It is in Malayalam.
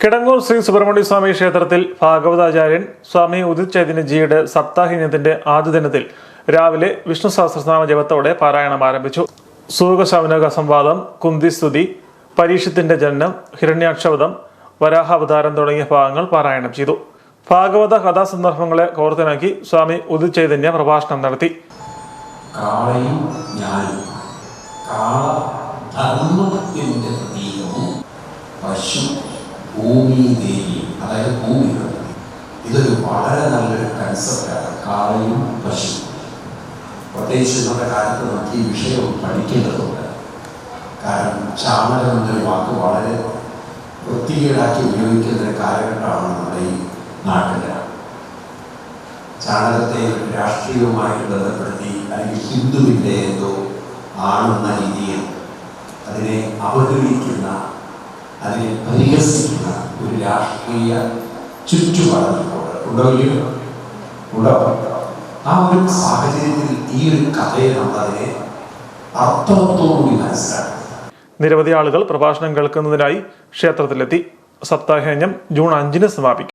കിടങ്ങൂർ ശ്രീ സുബ്രഹ്മണ്യ സ്വാമി ക്ഷേത്രത്തിൽ ഭാഗവതാചാര്യൻ സ്വാമി ഉദിത് ചൈതന്യജിയുടെ സപ്താഹിന്യത്തിന്റെ ആദ്യ ദിനത്തിൽ രാവിലെ വിഷ്ണു സഹസ്രനാമ ജപത്തോടെ പാരായണം ആരംഭിച്ചു. സൂകശവനക സംവാദം കുന്തിസ്തുതി പരീക്ഷത്തിന്റെ ജനനം ഹിരണ്യാക്ഷവതം വരാഹാവതാരം തുടങ്ങിയ ഭാഗങ്ങൾ പാരായണം ചെയ്തു. ഭാഗവത കഥാസന്ദർഭങ്ങളെ കോർത്തിണക്കി സ്വാമി ഉദിത് ചൈതന്യ പ്രഭാഷണം നടത്തി. ധർമ്മത്തിന്റെ പശു ഭൂമി ദേവി അതായത് ഭൂമി ഇതൊരു വളരെ നല്ലൊരു കൺസെപ്റ്റാണ് കാളയും പശു പ്രത്യേകിച്ച് ഇന്നത്തെ കാലത്ത് നമുക്ക് ഈ വിഷയം പഠിക്കേണ്ടതുണ്ട്. കാരണം ചാണകം എന്നൊരു വാക്ക് വളരെ വൃത്തികേടാക്കി ഉപയോഗിക്കുന്ന ഒരു കാലഘട്ടമാണ് നമ്മുടെ ഈ നാട്ടിലെ. ചാണകത്തെ രാഷ്ട്രീയവുമായിട്ട് ബന്ധപ്പെടുത്തി അല്ലെങ്കിൽ ഹിന്ദുവിന്റെ എന്തോ ആണെന്ന രീതിയിൽ അതിനെ അവഗണിക്കുന്ന അതിനെ പരിഹസിക്കുന്ന ഒരു രാഷ്ട്രീയ ചുറ്റുപാടുകളുണ്ട് ഉണ്ടോ ആ ഒരു സാഹചര്യത്തിൽ ഈ ഒരു കഥയെ നമ്മളതിനെ അർത്ഥത്തോടുകൂടി നിരവധി ആളുകൾ പ്രഭാഷണം കേൾക്കുന്നതിനായി ക്ഷേത്രത്തിലെത്തി. സപ്താഹയജ്ഞം ജൂൺ അഞ്ചിന് സമാപിക്കും.